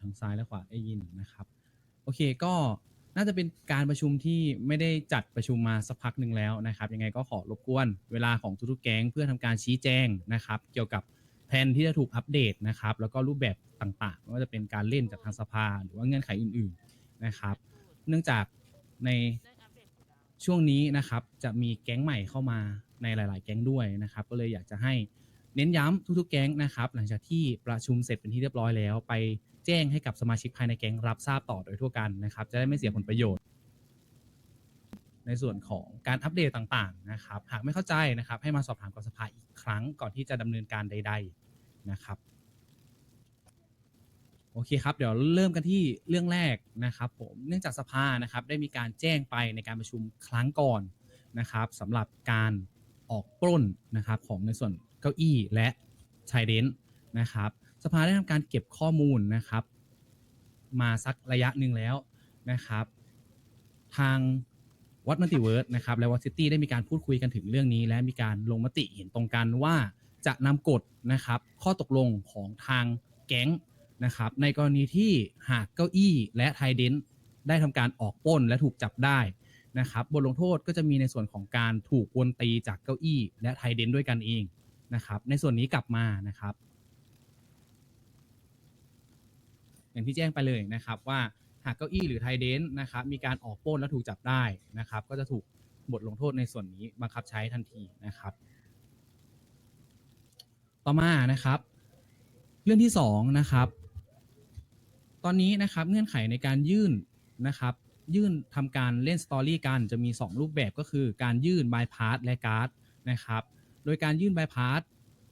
ทางซ้ายและขวาได้ยินนะครับ โอเคก็น่าจะเป็นการประชุมที่ไม่ได้จัดประชุมมาสักพักหนึ่งแล้วนะครับ ยังไงก็ขอรบกวนเวลาของทุกๆแก๊งเพื่อทำการชี้แจงนะครับ เกี่ยวกับแผนที่จะถูกอัปเดตนะครับ แล้วก็รูปแบบต่างๆไม่ว่าจะเป็นการเล่นจากทางสภา หรือว่าเงื่อนไขอื่นๆนะครับ เนื่องจากในช่วงนี้นะครับจะมีแก๊งใหม่เข้ามาในหลาย ๆ แก๊งด้วยนะครับ ก็เลยอยากจะให้เน้นย้ำทุกๆ แก๊งนะครับ หลังจากที่ประชุมเสร็จเป็นที่เรียบร้อยแล้วไป แจ้งให้กับสมาชิกภายในแก๊งรับทราบต่อโดยทั่วกันนะครับ จะได้ไม่เสียผลประโยชน์ ในส่วนของการอัปเดตต่างๆนะครับ หากไม่เข้าใจนะครับ ให้มาสอบถามกับสภาอีกครั้งก่อนที่จะดำเนินการใด ๆนะครับ โอเคครับ เดี๋ยวเริ่มกันที่เรื่องแรกนะครับ ผมเนื่องจากสภานะครับ ได้มีการแจ้งไปในการประชุมครั้งก่อนนะครับสำหรับการออกปล้นนะครับของในส่วนเก้าอี้และชายเดนนะครับ สภาได้ทำการเก็บข้อมูลนะครับ มาสักระยะหนึ่งแล้วนะครับ ทางวัดมัลติเวิร์สนะครับ และวัดซิตี้ได้มีการพูดคุยกันถึงเรื่องนี้ และมีการลงมติเห็นตรงกันว่าจะนำกฎนะครับ ข้อตกลงของทางแก๊งนะครับ ในกรณีที่หากเก้าอี้และไทเดนได้ทำการออกปล้นและถูกจับได้นะครับบทลงโทษก็จะมีในส่วนของการถูกวนตีจากเก้าอี้ และไทเดนด้วยกันเองนะครับ ในส่วนนี้กลับมานะครับ อย่างที่แจ้งไปเลยนะครับว่าหากเก้าอี้หรือไทเดนนะครับมีการออกปล้นและถูกจับได้นะครับ ก็จะถูกบทลงโทษในส่วนนี้บังคับใช้ทันทีนะครับ ต่อมานะครับ เรื่องที่สองนะครับ ตอนนี้นะครับเงื่อนไขในการยื่นนะครับ ยื่นทำการเล่นสตอรี่กันจะมี 2 รูปแบบก็คือการยื่นบายพาสและการ์ดนะครับ โดยการยื่นบายพาส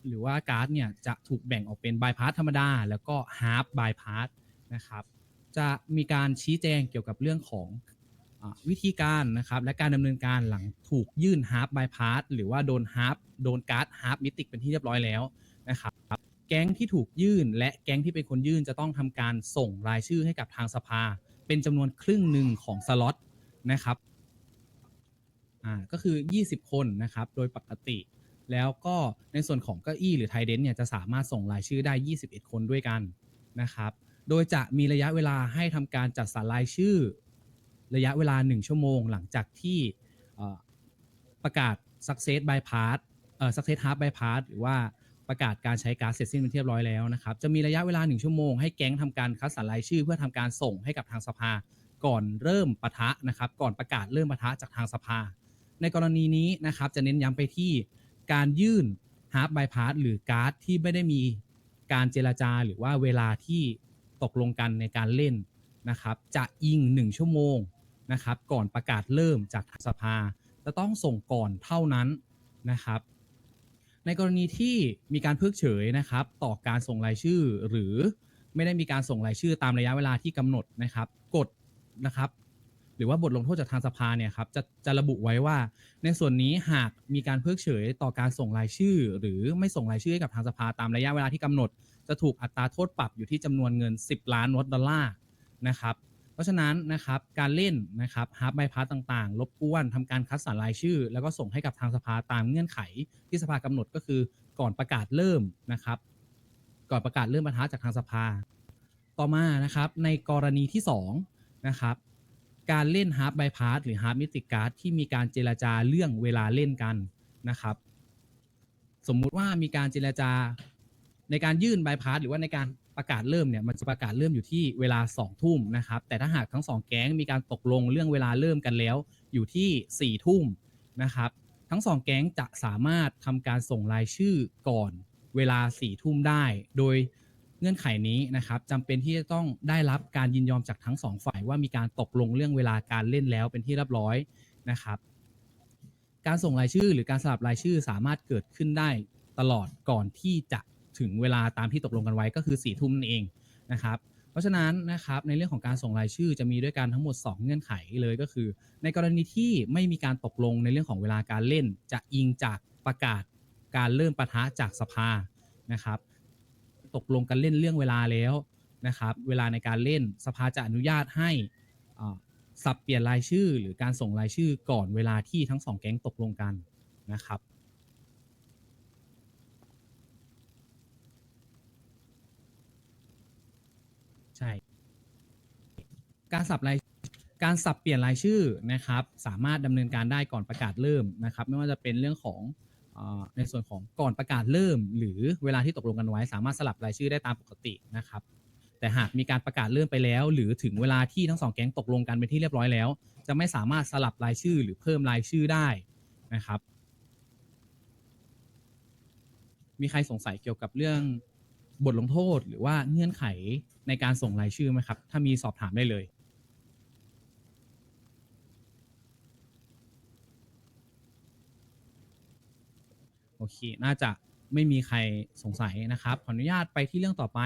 หรือว่าการ์ดเนี่ยจะถูกแบ่งออกเป็นบายพาสธรรมดา แล้วก็ฮาร์ b บายพาส นะครับ จะมีการชี้แจงเกี่ยวกับเรื่องของอาวิธีการนะครับ และการดำเนินการหลังถูกยื่นฮาร์ b บายพาสหรือว่าโดนฮาร์ b โดนการ์ดฮาร์ b มิติกเป็นที่เรียบร้อยแล้วนะครับ แก๊งที่ถูกยื่นและแก๊งที่เป็นคนยื่นจะต้องทำการส่งรายชื่อให้กับทางสภา เป็นจำนวนครึ่งหนึ่งของสล็อตนะครับอ่าก็คือ 20 คนนะครับโดยปกติ แล้วก็ในส่วนของเก้าอี้หรือไทเดนเนี่ยจะสามารถส่งรายชื่อได้ 21 คนด้วยกันนะครับ โดยจะมีระยะเวลาให้ทำการจัดสรรรายชื่อ ระยะเวลา 1 ชั่วโมง หลังจากที่ประกาศ success bypass เอ่อ success half bypass หรือว่าประกาศการใช้การเสร็จสิ้นเป็นที่เรียบร้อยแล้วนะครับ จะมีระยะเวลา 1 ชั่วโมงให้แก๊งทำการคัดสรรรายชื่อ เพื่อทำการส่งให้กับทางสภา ก่อนเริ่มปะทะนะครับ ก่อนประกาศเริ่มปะทะจากทางสภา ในกรณีนี้นะครับจะเน้นย้ำไปที่การยื่นฮาร์ b บายพาสหรือการ์ดที่ไม่ได้มีการเจรจาหรือว่าเวลาที่ ตกลงกันในการเล่นนะครับ จะอิง 1 ชั่วโมงนะครับ ก่อนประกาศเริ่มจากสภา จะต้องส่งก่อนเท่านั้นนะครับ ในกรณีที่มีการเพิกเฉยนะครับ ต่อการส่งรายชื่อ หรือไม่ได้มีการส่งรายชื่อตามระยะเวลาที่กำหนดนะครับ กฎนะครับ หรือว่าบทลงโทษจากทางสภาเนี่ยครับจะจะระบุไว้ว่า ในส่วนนี้หากมีการเพิกเฉยต่อการส่งรายชื่อ หรือไม่ส่งรายชื่อให้กับทางสภาตามระยะเวลาที่กำหนด จะถูกอัตราโทษปรับอยู่ที่จำนวนเงิน 10 ล้านดอลลาร์นะครับเพราะฉะนั้นนะครับการเล่นนะครับฮาร์ b บายพาสต่างๆรบกวนทำการคัดสรรรายชื่อ แล้วก็ส่งให้กับทางสภาตามเงื่อนไขที่สภากำหนดก็คือก่อนประกาศเริ่มนะครับ ก่อนประกาศเริ่มปะทะจากทางสภา ต่อมานะครับในกรณีที่2นะครับการเล่นฮาร์ b บายพาสหรือฮาร์ b มิติการ์ดที่มีการเจรจาเรื่องเวลาเล่นกันนะครับ สมมุติว่ามีการเจรจา ในการยื่นใบายพาสหรือว่าในการประกาศเริ่มเนี่ยมันจะประกาศเริ่มอยู่ที่เวลา2ทุ่มนะครับแต่ถ้าหากทั้งสองแก๊งมีการตกลงเรื่องเวลาเริ่มกันแล้วอยู่ที่4ทุ่มนะครับทั้งสองแก๊งจะสามารถทำการส่งรายชื่อก่อนเวลา4ทุ่มได้ โดยเงื่อนไขนี้นะครับจำเป็นที่จะต้องได้รับการยินยอมจากทั้งสองฝ่ายว่ามีการตกลงเรื่องเวลาการเล่นแล้วเป็นที่เรียบร้อยนะครับ การส่งรายชื่อหรือการสลับรายชื่อสามารถเกิดขึ้นได้ตลอดก่อนที่จะ ถึงเวลาตามที่ตกลงกันไว้ก็คือ4ี่ทุ่มนั่นเองนะครับ เพราะฉะนั้นนะครับในเรื่องของการส่งรายชื่อจะมีด้วยกันทั้งหมด 2 เงื่อนไขเลยก็คือ ในกรณีที่ไม่มีการตกลงในเรื่องของเวลาการเล่น จะอิงจากประกาศการเริ่มปะทะจากสภานะครับ ตกลงกันเล่นเรื่องเวลาแล้วนะครับเวลาในการเล่นสภาจะอนุญาตให้สับเปลี่ยนรายชื่อ หรือการส่งรายชื่อก่อนเวลาที่ทั้งสองแก๊งตกลงกันนะครับ ใการสับรายการสับเปลี่ยนรายชื่อนะครับ สามารถดำเนินการได้ก่อนประกาศเริ่มนะครับ ไม่ว่าจะเป็นเรื่องของอในส่วนของก่อนประกาศเริ่ม หรือเวลาที่ตกลงกันไว้ สามารถสลับรายชื่อได้ตามปกตินะครับ แต่หากมีการประกาศเริ่มไปแล้ว หรือถึงเวลาที่ทั้งสองแก๊งตกลงกันเป็นที่เรียบร้อยแล้ว จะไม่สามารถสลับรายชื่อหรือเพิ่มรายชื่อได้นะครับ มีใครสงสัยเกี่ยวกับเรื่องบทลงโทษ หรือว่าเงื่อนไขในการส่งรายชื่อไหมครับ ถ้ามีสอบถามได้เลย โอเค น่าจะไม่มีใครสงสัยนะครับ ขออนุญาตไปที่เรื่องต่อไป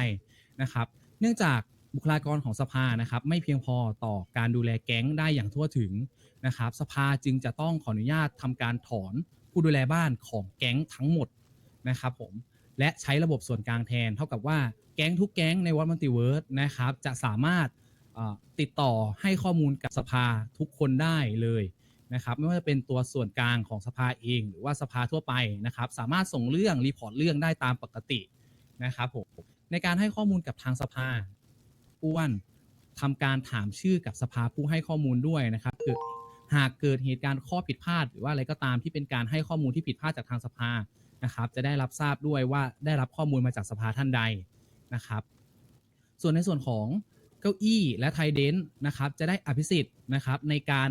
นะครับ เนื่องจากบุคลากรของสภานะครับ ไม่เพียงพอต่อการดูแลแก๊งได้อย่างทั่วถึงนะครับ สภาจึงจะต้องขออนุญาตทำการถอนผู้ดูแลบ้านของแก๊งทั้งหมดนะครับผมและใช้ระบบส่วนกลางแทน เท่ากับว่าแก๊งทุกแก๊งในวัดมัลติเวิร์สนะครับ จะสามารถติดต่อให้ข้อมูลกับสภาทุกคนได้เลย นะครับไม่ว่าจะเป็นตัวส่วนกลางของสภาเอง หรือว่าสภาทั่วไปนะครับสามารถส่งเรื่องรีพอร์ตเรื่องได้ตามปกตินะครับผมในการให้ข้อมูลกับทางสภาอ้วนทำการถามชื่อกับสภาผู้ให้ข้อมูลด้วยนะครับเกิดหากเกิดเหตุการณ์ข้อผิดพลาด หรือว่าอะไรก็ตามที่เป็นการให้ข้อมูลที่ผิดพลาดจากทางสภานะครับ จะได้รับทราบด้วยว่าได้รับข้อมูลมาจากสภาท่านใดนะครับ ส่วนในส่วนของเก้าอี้และไทเดนนะครับ จะได้อภิสิทธิ์นะครับในการ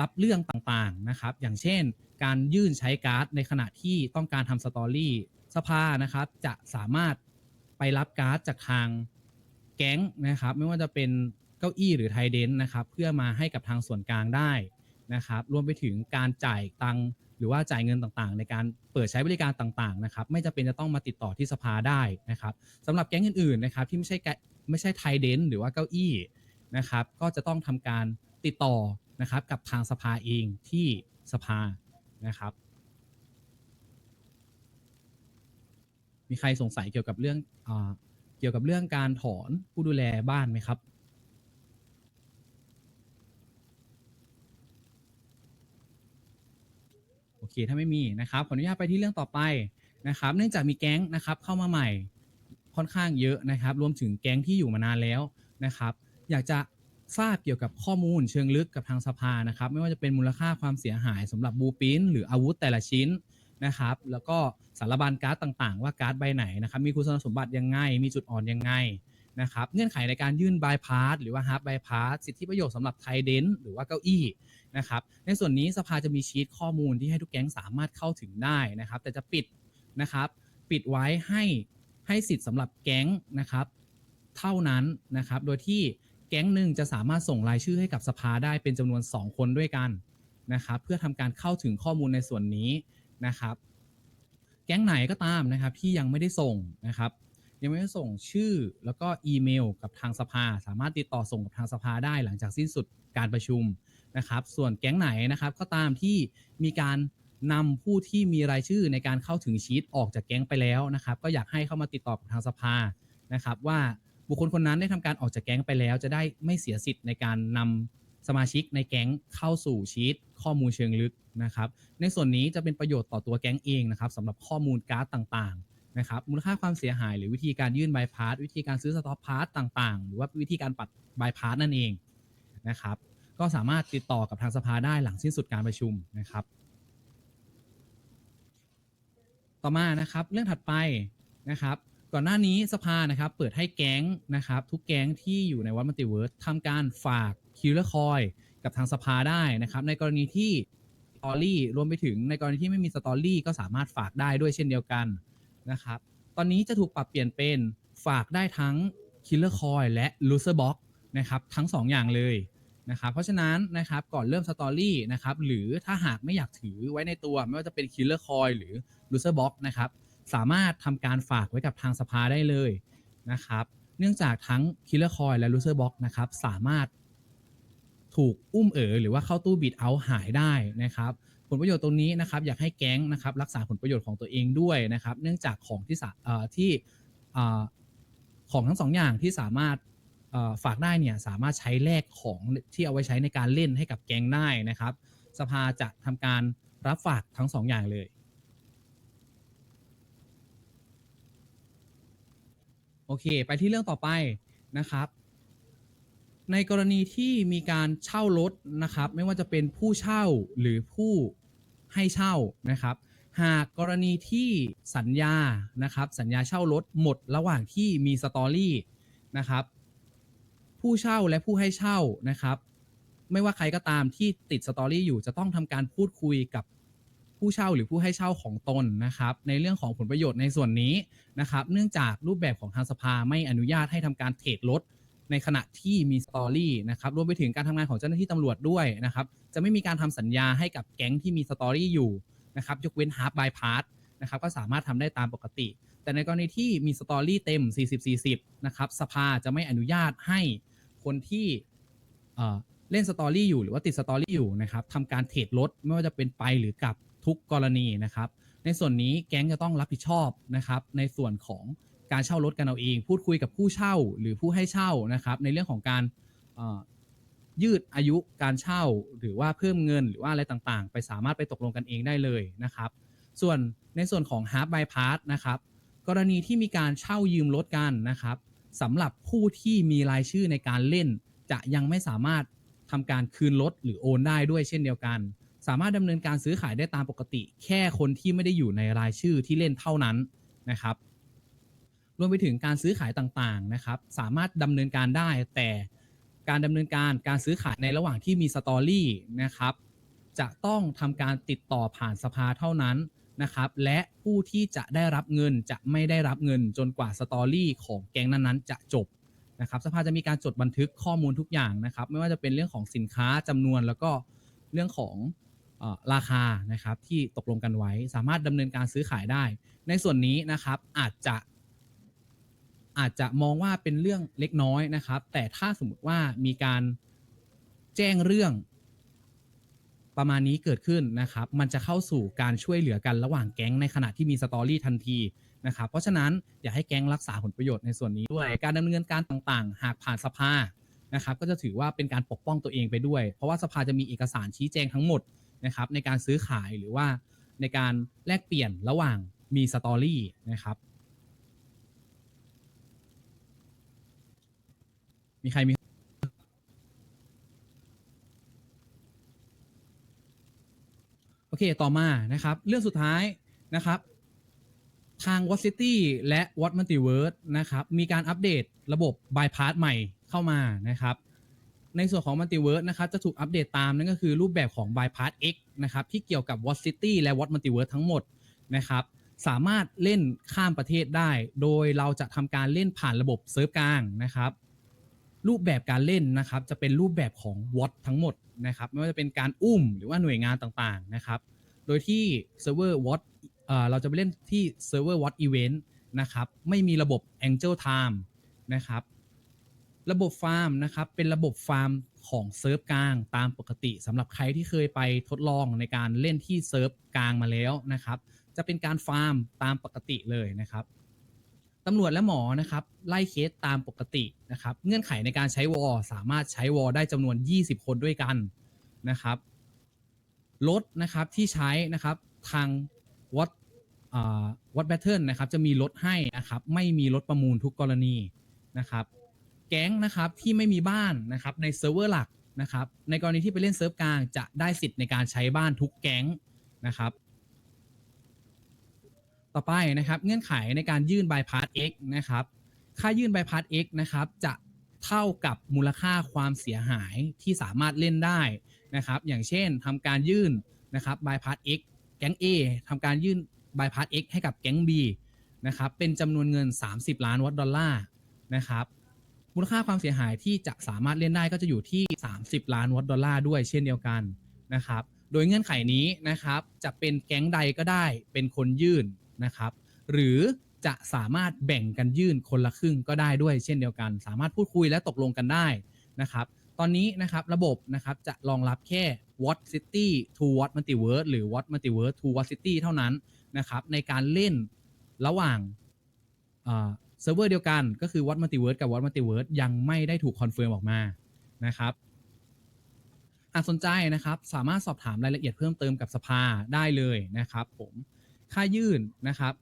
รับเรื่องต่างๆนะครับ อย่างเช่น การยื่นใช้การ์ดในขณะที่ต้องการทำสตอรี่สภานะครับจะสามารถไปรับการ์ดจากทางแก๊งนะครับ ไม่ว่าจะเป็นเก้าอี้หรือไทยเดนนะครับ เพื่อมาให้กับทางส่วนกลางได้นะครับ รวมไปถึงการจ่ายตังหรือว่าจ่ายเงินต่างๆ ในการเปิดใช้บริการต่างๆนะครับ ไม่จำเป็นจะต้องมาติดต่อที่สภาได้นะครับสำหรับแก๊งอื่นๆนะครับ ที่ไม่ใช่ไม่ใช่ไทยเดนหรือว่าเก้าอี้นะครับ ก็จะต้องทำการติดต่อ นะครับ กับทางสภาเองที่สภานะครับ มีใครสงสัยเกี่ยวกับเรื่องอาเกี่ยวกับเรื่องการถอนผู้ดูแลบ้านไหมครับ โอเค ถ้าไม่มีนะครับ ขออนุญาตไปที่เรื่องต่อไปนะครับ เนื่องจากมีแก๊งนะครับเข้ามาใหม่ค่อนข้างเยอะนะครับ รวมถึงแก๊งที่อยู่มานานแล้วนะครับ อยากจะ ทราบเกี่ยวกับข้อมูลเชิงลึกกับทางสภานะครับ ไม่ว่าจะเป็นมูลค่าความเสียหายสำหรับบูปินหรืออาวุธแต่ละชิ้นนะครับ แล้วก็สารบัญการ์ดต่างๆ ว่าการ์ดใบไหนนะครับ มีคุณสมบัติยังไง มีจุดอ่อนยังไงนะครับ เงื่อนไขในการยื่นบายพาสหรือว่าฮาร์ดบายพาสสิทธิประโยชน์สำหรับไทเดนหรือว่าเก้าอี้นะครับ ในส่วนนี้สภาจะมีชีตข้อมูลที่ให้ทุกแก๊งสามารถเข้าถึงได้นะครับ แต่จะปิดนะครับ ปิดไว้ให้ให้สิทธิ์สำหรับแก๊งนะครับ เท่านั้นนะครับ โดยที่ แก๊งหนึ่งจะสามารถส่งรายชื่อให้กับสภาได้เป็นจำนวน 2 คนด้วยกันนะครับเพื่อทำการเข้าถึงข้อมูลในส่วนนี้นะครับ แก๊งไหนก็ตามนะครับที่ยังไม่ได้ส่งนะครับ ยังไม่ได้ส่งชื่อแล้วก็อีเมลกับทางสภา สามารถติดต่อส่งกับทางสภาได้หลังจากสิ้นสุดการประชุมนะครับ ส่วนแก๊งไหนนะครับก็ตามที่มีการนำผู้ที่มีรายชื่อในการเข้าถึงชีตออกจากแก๊งไปแล้วนะครับ ก็อยากให้เข้ามาติดต่อกับทางสภานะครับ ว่า บุคคลคนนั้นได้ทำการออกจากแก๊งไปแล้ว จะได้ไม่เสียสิทธิ์ในการนำสมาชิกในแก๊งเข้าสู่ชีตข้อมูลเชิงลึกนะครับ ในส่วนนี้จะเป็นประโยชน์ต่อตัวแก๊งเองนะครับสำหรับข้อมูลการ์ดต่างๆนะครับมูลค่าความเสียหาย หรือวิธีการยื่นบายพาสวิธีการซื้อสต็อปพาสต่างๆ หรือว่าวิธีการปัดบายพาสนั่นเองนะครับก็สามารถติดต่อกับทางสภาได้หลังสิ้นสุดการประชุมนะครับ ต่อมานะครับเรื่องถัดไปนะครับ ก่อนหน้านี้สภานะครับเปิดให้แก๊งนะครับ ทุกแก๊งที่อยู่ในวัดมัลติเวิร์สทำการฝากคิลเลอร์คอยกับทางสภาได้นะครับ ในกรณีที่สตอรี่รวมไปถึงในกรณีที่ไม่มีสตอรี่ก็สามารถฝากได้ด้วยเช่นเดียวกันนะครับ ตอนนี้จะถูกปรับเปลี่ยนเป็นฝากได้ทั้ง Killer Coin และ Loser Box นะครับทั้ง 2 อย่างเลยนะครับเพราะฉะนั้นนะครับก่อนเริ่มสตอรี่นะครับหรือถ้าหากไม่อยากถือไว้ในตัว ไม่ว่าจะเป็น Killer Coin หรือ Loser Box นะครับ สามารถทำการฝากไว้กับทางสภาได้เลยนะครับ เนื่องจากทั้ง Killer Coin และ Loser Box นะครับ สามารถถูกอุ้มเอ๋อหรือว่าเข้าตู้บิดเอาหายได้นะครับ ผลประโยชน์ตรงนี้นะครับ อยากให้แก๊งนะครับรักษาผลประโยชน์ของตัวเองด้วยนะครับ เนื่องจากของที่สาที่ของทั้งสองอย่างที่สามารถฝากได้เนี่ยสามารถใช้แลกของที่เอาไว้ใช้ในการเล่นให้กับแก๊งได้นะครับ สภาจะทำการรับฝากทั้งสองอย่างเลย โอเค ไปที่เรื่องต่อไปนะครับ ในกรณีที่มีการเช่ารถนะครับ ไม่ว่าจะเป็นผู้เช่าหรือผู้ให้เช่านะครับ หากกรณีที่สัญญานะครับ สัญญาเช่ารถหมดระหว่างที่มีสตอรี่นะครับ ผู้เช่าและผู้ให้เช่านะครับ ไม่ว่าใครก็ตามที่ติดสตอรี่อยู่จะต้องทำการพูดคุยกับ ผู้เช่าหรือผู้ให้เช่าของตนนะครับในเรื่องของผลประโยชน์ในส่วนนี้นะครับเนื่องจากรูปแบบของทางสภาไม่อนุญาตให้ทำการเทรดรถในขณะที่มีสตอรี่นะครับรวมไปถึงการทำงานของเจ้าหน้าที่ตำรวจด้วยนะครับจะไม่มีการทำสัญญาให้กับแก๊งที่มีสตอรี่อยู่นะครับยกเว้นฮาร์ b บายพาสนะครับก็สามารถทำได้ตามปกติ แต่ในกรณีที่มีสตอรี่เต็ม 40-40 นะครับสภาจะไม่อนุญาตให้คนที่เอ่อเล่นสตอรี่อยู่หรือว่าติดสตอรี่อยู่นะครับทำการเทรดรถไม่ว่าจะเป็นไปหรือกลับ ทุกกรณีนะครับ ในส่วนนี้แก๊งจะต้องรับผิดชอบนะครับ ในส่วนของการเช่ารถกันเอาเอง พูดคุยกับผู้เช่าหรือผู้ให้เช่านะครับ ในเรื่องของการยืดอายุการเช่าหรือว่าเพิ่มเงินหรือว่าอะไรต่างๆ ไปสามารถไปตกลงกันเองได้เลยนะครับ ส่วนในส่วนของ Half by Pass นะครับ กรณีที่มีการเช่ายืมรถกันนะครับสำหรับผู้ที่มีรายชื่อในการเล่น จะยังไม่สามารถทำการคืนรถหรือโอนได้ด้วยเช่นเดียวกัน สามารถดำเนินการซื้อขายได้ตามปกติ แค่คนที่ไม่ได้อยู่ในรายชื่อที่เล่นเท่านั้นนะครับ รวมไปถึงการซื้อขายต่างๆนะครับ สามารถดำเนินการได้ แต่การดำเนินการการซื้อขายในระหว่างที่มีสตอรี่นะครับ จะต้องทำการติดต่อผ่านสภาเท่านั้นนะครับ และผู้ที่จะได้รับเงินจะไม่ได้รับเงินจนกว่าสตอรี่ของแก๊งนั้นๆ จะจบนะครับ สภาจะมีการจดบันทึกข้อมูลทุกอย่างนะครับ ไม่ว่าจะเป็นเรื่องของสินค้าจำนวนแล้วก็เรื่องของ ราคานะครับที่ตกลงกันไว้ สามารถดำเนินการซื้อขายได้ ในส่วนนี้นะครับอาจจะอาจจะมองว่าเป็นเรื่องเล็กน้อยนะครับ แต่ถ้าสมมติว่ามีการแจ้งเรื่องประมาณนี้เกิดขึ้นนะครับ มันจะเข้าสู่การช่วยเหลือกันระหว่างแก๊งในขณะที่มีสตอรี่ทันทีนะครับ เพราะฉะนั้นอยากให้แก๊งรักษาผลประโยชน์ในส่วนนี้ด้วย การดำเนินการต่างๆ หากผ่านสภานะครับ ก็จะถือว่าเป็นการปกป้องตัวเองไปด้วย เพราะว่าสภาจะมีเอกสารชี้แจงทั้งหมด นะครับในการซื้อขายหรือว่าในการแลกเปลี่ยนระหว่างมีสตอรี่นะครับ มีใครมีโอเคต่อมานะครับ เรื่องสุดท้ายนะครับ ทาง w a t City และ w a t Multiverse นะครับ มีการอัปเดตระบบ Bypass ใหม่เข้ามานะครับ ในส่วนของ Multiverse นะครับจะถูกอัปเดตตามนั่นก็คือรูปแบบของ Bypass X นะครับที่เกี่ยวกับ w a t City และ w a t Multiverse ทั้งหมดนะครับสามารถเล่นข้ามประเทศได้ โดยเราจะทำการเล่นผ่านระบบเซิร์ฟกลางนะครับ รูปแบบการเล่นนะครับจะเป็นรูปแบบของวอตทั้งหมดนะครับไม่ว่าจะเป็นการอุ้มหรือว่าหน่วยงานต่างๆนะครับ โดยที่เซิร์ฟเวอร์วอตเราจะไปเล่นที่เซิร์ฟเวอร์วอตอีเวนต์นะครับไม่มีระบบ Angel Time นะครับ ระบบฟาร์มนะครับเป็นระบบฟาร์มของเซิร์ฟกลางตามปกติสำหรับใครที่เคยไปทดลองในการเล่นที่เซิร์ฟกลางมาแล้วนะครับ จะเป็นการฟาร์มตามปกติเลยนะครับตำรวจและหมอนะครับไล่เคสตามปกตินะครับ เงื่อนไขในการใช้วอลสามารถใช้วอลได้จำนวน 20 คนด้วยกันนะครับรถนะครับที่ใช้นะครับทางวัดวัดแบทเทิลนะครับจะมีรถให้นะครับไม่มีรถประมูลทุกกรณีนะครับ แก๊งนะครับที่ไม่มีบ้านนะครับในเซิร์ฟเวอร์หลักนะครับในกรณีที่ไปเล่นเซิร์ฟกลางจะได้สิทธิ์ในการใช้บ้านทุกแก๊งนะครับ ต่อไปนะครับเงื่อนไขในการยื่น bypass X นะครับค่ายื่น bypass X นะครับจะเท่ากับมูลค่าความเสียหายที่สามารถเล่นได้นะครับ อย่างเช่นทำการยื่นนะครับ bypass X แก๊ง A ทำการยื่น bypass X ให้กับแก๊ง B นะครับเป็นจำนวนเงิน 30 ล้านวัตดอลลาร์นะครับ มูลค่าความเสียหายที่จะสามารถเล่นได้ก็จะอยู่ที่ 30 ล้านวัตดอลลาร์ด้วยเช่นเดียวกันนะครับ โดยเงื่อนไขนี้นะครับ จะเป็นแก๊งใดก็ได้เป็นคนยื่นนะครับ หรือจะสามารถแบ่งกันยื่นคนละครึ่งก็ได้ด้วยเช่นเดียวกัน สามารถพูดคุยและตกลงกันได้นะครับ ตอนนี้นะครับระบบนะครับจะรองรับแค่ What City to What Multiverse หรือ What Multiverse to What City เท่านั้นนะครับในการเล่นระหว่าง เซิร์ฟเวอร์เดียวกันก็คือ What Multiverse กับ What Multiverse ยังไม่ได้ถูกคอนเฟิร์มออกมานะครับหากสนใจนะครับสามารถสอบถามรายละเอียดเพิ่มเติมกับสภาได้เลยนะครับผมค่ายื่นนะครับ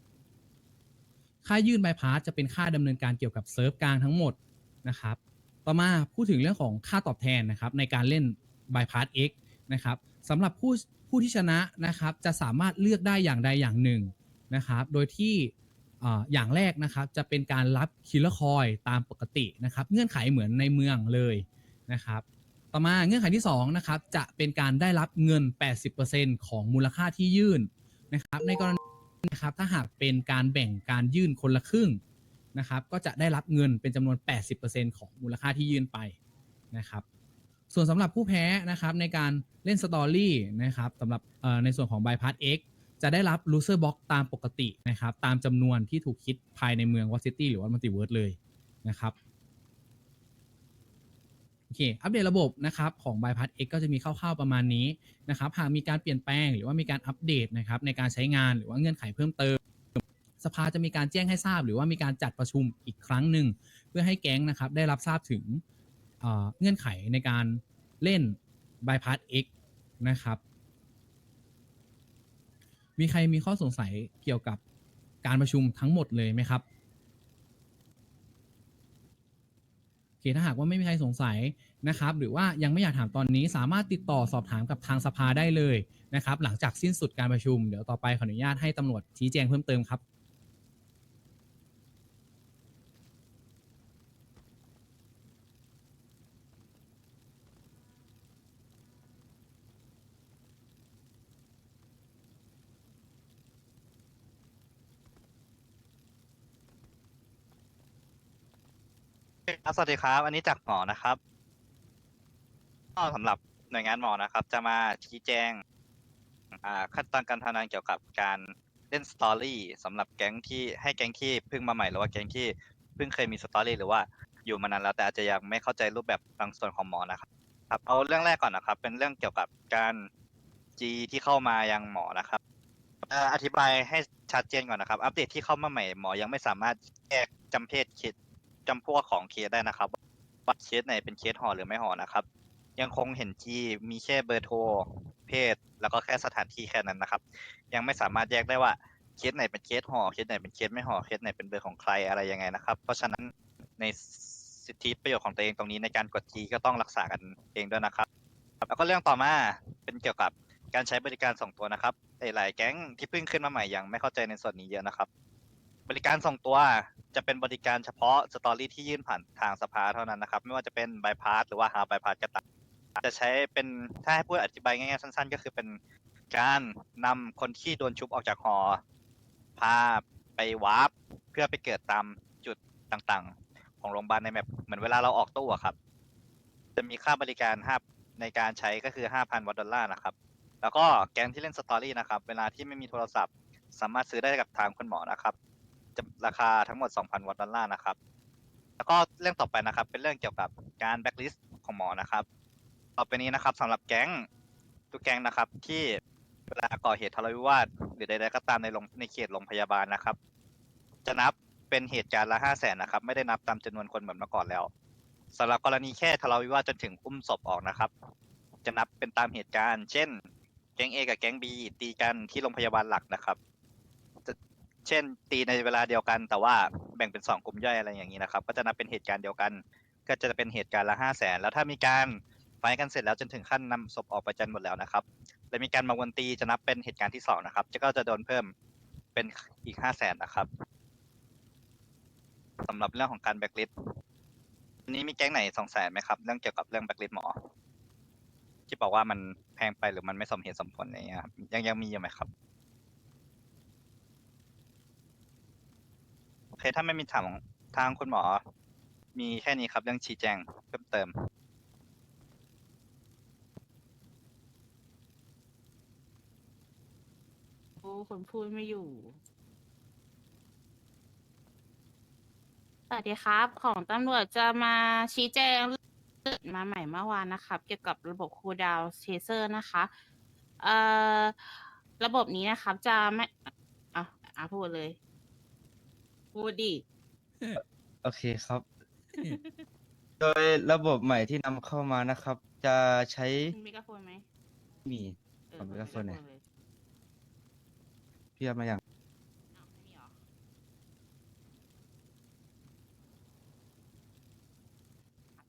ค่ายื่นใบพาสจะเป็นค่าดำเนินการเกี่ยวกับเซิร์ฟกลางทั้งหมดนะครับ ต่อมาพูดถึงเรื่องของค่าตอบแทนนะครับในการเล่น Bypass X นะครับสำหรับผู้ผู้ที่ชนะนะครับจะสามารถเลือกได้อย่างใดอย่างหนึ่งนะครับ โดยที่ อย่างแรกนะครับจะเป็นการรับคิลล์คอยตามปกตินะครับ เงื่อนไขเหมือนในเมืองเลยนะครับต่อมาเงื่อนไขที่2นะครับจะเป็นการได้รับเงิน 80%ของมูลค่าที่ยื่นนะครับ ในกรณีนะครับถ้าหากเป็นการแบ่งการยื่นคนละครึ่งนะครับก็จะได้รับเงินเป็นจำนวน 80%ของมูลค่าที่ยื่นไปนะครับส่วนสำหรับผู้แพ้นะครับในการเล่นสตอรี่นะครับสำหรับในส่วนของ Bypass X จะได้รับ loser box ตามปกตินะครับ ตามจำนวนที่ถูกคิดภายในเมืองวอซิตี้หรือว่ามัลติเวิร์สเลยนะครับโอเค อัปเดตระบบนะครับของ Bypass X ก็จะมีคร่าวๆประมาณนี้นะครับ หากมีการเปลี่ยนแปลงหรือว่ามีการอัปเดตนะครับในการใช้งานหรือว่าเงื่อนไขเพิ่มเติม สภาจะมีการแจ้งให้ทราบ หรือว่ามีการจัดประชุมอีกครั้งหนึ่ง เพื่อให้แก๊งนะครับได้รับทราบถึงเอ่อเงื่อนไขในการเล่น Bypass X นะครับ มีใครมีข้อสงสัยเกี่ยวกับการประชุมทั้งหมดเลยไหมครับโอเคถ้าหากว่าไม่มีใครสงสัยนะครับ หรือว่ายังไม่อยากถามตอนนี้สามารถติดต่อสอบถามกับทางสภาได้เลยนะครับ หลังจากสิ้นสุดการประชุมเดี๋ยวต่อไปขออนุญาตให้ตำรวจชี้แจงเพิ่มเติมครับ ครับสวัสดีครับ อันนี้จากหมอนะครับก็สำหรับหน่วยงานหมอนะครับ จะมาชี้แจงอ่าขั้นตอนการทำงานเกี่ยวกับการเล่นสตอรี่สำหรับแก๊งที่ให้แก๊งที่เพิ่งมาใหม่หรือว่าแก๊งที่เพิ่งเคยมีสตอรี่หรือว่าอยู่มานานแล้วแต่อาจจะยังไม่เข้าใจรูปแบบบางส่วนของหมอนะครับครับเอาเรื่องแรกก่อนนะครับ เป็นเรื่องเกี่ยวกับการ G ที่เข้ามายังหมอนะครับเอ่ออธิบายให้ชัดเจนก่อนนะครับ อัปเดตที่เข้ามาใหม่หมอยังไม่สามารถแยกจำเพศเคส จำพวกของเคสได้นะครับว่าเคสไหนเป็นเคสห่อหรือไม่ห่อนะครับ ยังคงเห็น G มีแค่เบอร์โทรเพศ แล้วก็แค่สถานที่แค่นั้นนะครับ ยังไม่สามารถแยกได้ว่าเคสไหนเป็นเคสห่อเคสไหนเป็นเคสไม่ห่อเคสไหนเป็นเบอร์ของใครอะไรยังไงนะครับ เพราะฉะนั้นในสิทธิประโยชน์ของตัวเองตรงนี้ในการกด G ก็ต้องรักษากันเองด้วยนะครับ แล้วก็เรื่องต่อมาเป็นเกี่ยวกับการใช้บริการส่งตัวนะครับหลายๆแก๊งที่เพิ่งขึ้นมาใหม่ยังไม่เข้าใจในส่วนนี้เยอะนะครับ บริการส่งตัวจะเป็นบริการเฉพาะสตอรี่ที่ยื่นผ่านทางสภาเท่านั้นนะครับ ไม่ว่าจะเป็นบายพาสหรือว่าฮาบายพาสก็ตามจะใช้เป็นถ้าให้พูดอธิบายง่ายๆสั้น ๆ ก็คือเป็นการนำคนที่โดนชุบออกจากหอ พาไปวาร์ปเพื่อไปเกิดตามจุดต่างๆ ของโรงพยาบาลในแมปเหมือนเวลาเราออกตู้อะครับ จะมีค่าบริการห้าในการใช้ก็คือ 5,000วัตดอลลาร์นะครับ แล้วก็แก๊งที่เล่นสตอรี่นะครับ เวลาที่ไม่มีโทรศัพท์ สามารถซื้อได้กับทางคุณหมอนะครับ จะราคาทั้งหมด 2,000 วัตต์ดอลลาร์นะครับ แล้วก็เรื่องต่อไปนะครับ เป็นเรื่องเกี่ยวกับการแบ็กลิสต์ของหมอนะครับ ต่อไปนี้นะครับสำหรับแก๊งทุกแก๊งนะครับ ที่เวลาก่อเหตุทะเลาะวิวาทหรือใดๆก็ตามในโรงในเขตโรงพยาบาลนะครับ จะนับเป็นเหตุการณ์ละห้าแสนนะครับ ไม่ได้นับตามจำนวนคนเหมือนเมื่อก่อนแล้วสำหรับกรณีแค่ทะเลาะวิวาทจนถึงอุ้มศพออกนะครับ จะนับเป็นตามเหตุการณ์ เช่น แก๊ง A กับแก๊ง B ตีกันที่โรงพยาบาลหลักนะครับ เช่น ตีในเวลาเดียวกัน แต่ว่าแบ่งเป็นสองกลุ่มย่อยอะไรอย่างนี้นะครับ ก็จะนับเป็นเหตุการณ์เดียวกัน ก็จะเป็นเหตุการณ์ละห้าแสนแล้วถ้ามีการไฟกันเสร็จแล้วจนถึงขั้นนำศพออกไปจันหมดแล้วนะครับและมีการมาวนตีจะนับเป็นเหตุการณ์ที่สองนะครับจะก็จะโดนเพิ่มเป็นอีกห้าแสนนะครับสำหรับเรื่องของการแบ็กลิสอันนี้มีแก๊งไหนสงสัยไหมครับ เรื่องเกี่ยวกับเรื่องแบ็กลิสหมอ ที่บอกว่ามันแพงไปหรือมันไม่สมเหตุสมผลอะไรเงี้ยครับยังยังมีอยู่ไหมครับ โอ เคถ้าไม่มีถามทางคุณหมอ มีแค่นี้ครับเรื่องชี้แจงเพิ่มเติม โอ้คนพูดไม่อยู่ สวัสดีครับ ของตำรวจจะมาชี้แจงเรื่องมาใหม่เมื่อวานนะครับ เกี่ยวกับระบบคูลดาวน์เทเซอร์นะคะเอ่อระบบนี้นะครับจะไม่อะอะพูดเลย พูดดิ โอเคครับ โดยระบบใหม่ที่นำเข้ามานะครับ จะใช้มีกระโฟนไหมมี เออเอามีกระโฟนหน่อย เลยพี่เอามาอย่างอ้าวไม่มีเหรอ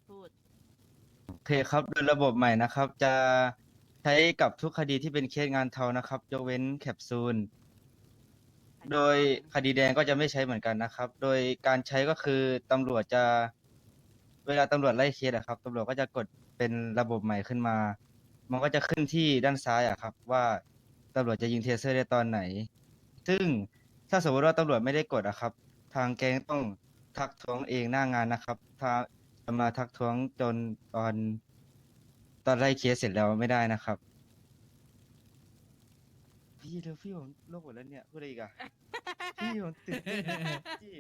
พูเคครับโดยระบบใหม่นะครับ จะใช้กับทุกคดีที่เป็นเคสงานเทานะครับ ยกเว้นแคปซูล โดยคดีแดงก็จะไม่ใช้เหมือนกันนะครับ โดยการใช้ก็คือตำรวจจะ เวลาตำรวจไล่เคสอะครับตำรวจก็จะกดเป็นระบบใหม่ขึ้นมา มันก็จะขึ้นที่ด้านซ้ายอะครับ ว่าตำรวจจะยิงเทเซอร์ได้ตอนไหน ซึ่งถ้าสมมติว่าตำรวจไม่ได้กดอะครับ ทางแก๊งต้องทักท้วงเองหน้างานนะครับ ถ้าจะมาทักท้วงจนตอนตอนไล่เคสเสร็จแล้วไม่ได้นะครับ พี่เดี๋ยวพี่ผมโลกหมดแล้วเนี่ยพูดอะไรอีกอะ พี่ผมตื่นเต้นพี่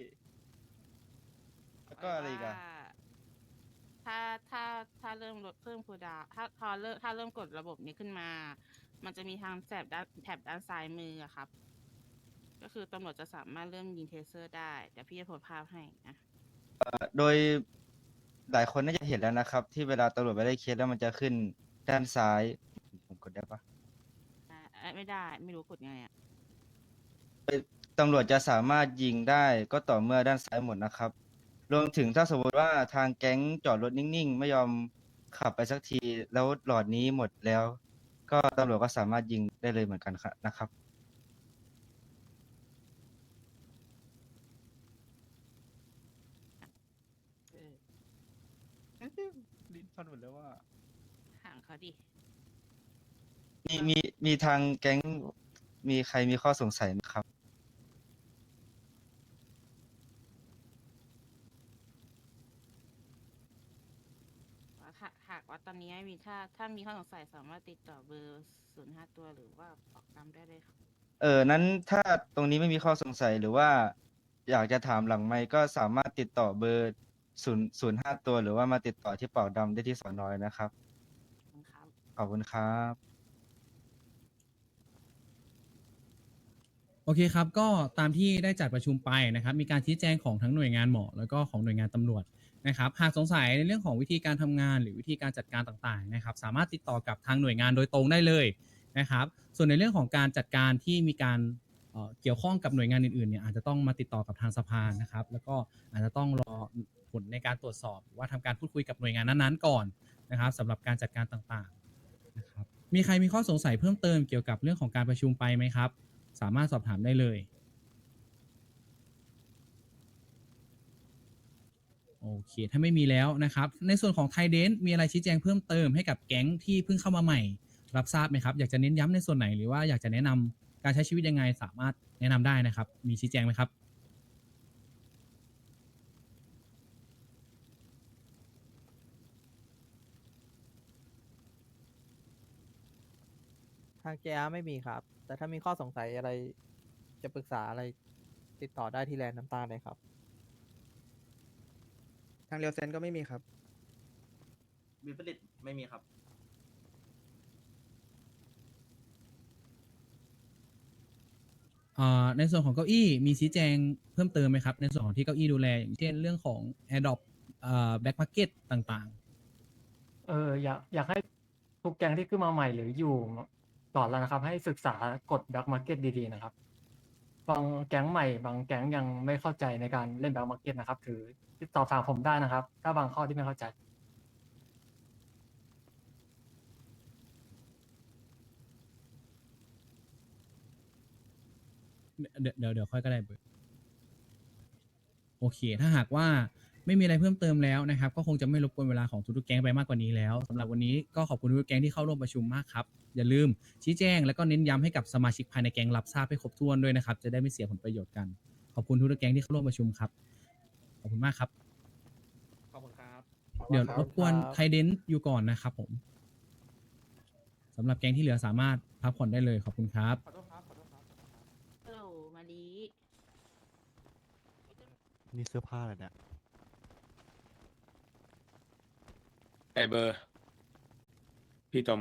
แล้วก็อะไรอีกอะว่าถ้าถ้าถ้าเริ่มลดเพิ่มคูลดาวน์ถ้าพอเริ่มถ้าเริ่มกดระบบนี้ขึ้นมา มันจะมีทางแถบด้านแถบด้านซ้ายมืออะครับ ก็คือตำรวจจะสามารถเริ่มยิงเทเซอร์ได้ เดี๋ยวพี่จะโพสต์ภาพให้นะโดยหลายคนน่าจะเห็นแล้วนะครับ ที่เวลาตำรวจไปไล่เคสแล้วมันจะขึ้นด้านซ้าย ผมกดได้ปะ อ่าเอ้ยไม่ได้ ไม่รู้กดไงอะ ตำรวจจะสามารถยิงได้ก็ต่อเมื่อด้านซ้ายหมดนะครับ รวมถึงถ้าสมมติว่าทางแก๊งจอดรถนิ่งๆ ไม่ยอมขับไปสักทีแล้วหลอดนี้หมดแล้ว ก็ตำรวจก็สามารถยิงได้เลยเหมือนกันครับนะครับเออลิ้นพันหมดแล้วว่าห่างเขาดิ มีมีมีทางแก๊งมีใครมีข้อสงสัยไหมครับ หากหากว่าตอนนี้ไม่มีถ้าถ้ามีข้อสงสัยสามารถติดต่อเบอร์ศูนย์ห้าตัวหรือว่าปอกดำได้เลยครับเออนั้นถ้าตรงนี้ไม่มีข้อสงสัยหรือว่า อยากจะถามหลังไมค์ก็สามารถติดต่อเบอร์ศูนย์ศูนย์ห้าตัว หรือว่ามาติดต่อที่เป่าดำได้ที่สอนอยนะครับครับ ขอบคุณครับ โอเคครับ ก็ตามที่ได้จัดประชุมไปนะครับ มีการชี้แจงของทั้งหน่วยงานหมอแล้วก็ของหน่วยงานตำรวจนะครับ หากสงสัยในเรื่องของวิธีการทำงาน หรือวิธีการจัดการต่างๆนะครับ สามารถติดต่อกับทางหน่วยงานโดยตรงได้เลยนะครับ ส่วนในเรื่องของการจัดการที่มีการเอ่อเกี่ยวข้องกับหน่วยงานอื่นๆเนี่ยอาจจะต้องมาติดต่อกับทางสภานะครับ แล้วก็อาจจะต้องรอผลในการตรวจสอบหรือว่าทำการพูดคุยกับหน่วยงานนั้นๆก่อนนะครับสำหรับการจัดการต่างๆนะครับ มีใครมีข้อสงสัยเพิ่มเติมเกี่ยวกับเรื่องของการประชุมไปไหมครับ สามารถสอบถามได้เลย โอเค ถ้าไม่มีแล้วนะครับ ในส่วนของไทเดนมีอะไรชี้แจงเพิ่มเติมให้กับแก๊งที่เพิ่งเข้ามาใหม่ รับทราบไหมครับ อยากจะเน้นย้ำในส่วนไหนหรือว่าอยากจะแนะนำการใช้ชีวิตยังไงสามารถแนะนำได้นะครับ มีชี้แจงไหมครับ ทาง JR ไม่มีครับ แต่ถ้ามีข้อสงสัยอะไรจะปรึกษาอะไรติดต่อได้ที่แลนด์น้ำตาลเลยครับ ทางเรียวเซนก็ไม่มีครับมีผลิตไม่มีครับเอ่อในส่วนของเก้าอี้มีชี้แจงเพิ่มเติมไหมครับ ในส่วนของที่เก้าอี้ดูแล อย่างเช่นเรื่องของ AirDrop เอ่อ Back Market ต่างๆ เอออยากอยากให้ทุกแก๊งที่ขึ้นมาใหม่หรืออยู่ ก่อนแล้วนะครับ ให้ศึกษากฎแบ็กมาร์เก็ตดีๆนะครับบางแก๊งใหม่ บางแก๊งยังไม่เข้าใจในการเล่นแบ็กมาร์เก็ตนะครับ ถือติดต่อถามผมได้นะครับ ถ้าบางข้อที่ไม่เข้าใจ เดี๋ยวเดี๋ยวเดี๋ยวค่อยก็ได้เบอร์โอเค ถ้าหากว่า ไม่มีอะไรเพิ่มเติมแล้วนะครับ ก็คงจะไม่รบกวนเวลาของทุกๆแก๊งไปมากกว่านี้แล้วสำหรับวันนี้ก็ขอบคุณทุกๆแก๊งที่เข้าร่วมประชุมมากครับอย่าลืมชี้แจงแล้วก็เน้นย้ำให้กับสมาชิกภายในแก๊งรับทราบให้ครบถ้วนด้วยนะครับ จะได้ไม่เสียผลประโยชน์กัน ขอบคุณทุกๆแก๊งที่เข้าร่วมประชุมครับขอบคุณมากครับ ขอบคุณครับ เดี๋ยวครับรบกวนครับไทเดนอยู่ก่อนนะครับผมสำหรับแก๊งที่เหลือสามารถพักผ่อนได้เลยขอบคุณครับฮัลโหลมาลีนี่เสื้อผ้าอะไรเนี่ย ไอเบอร์ พี่ตอม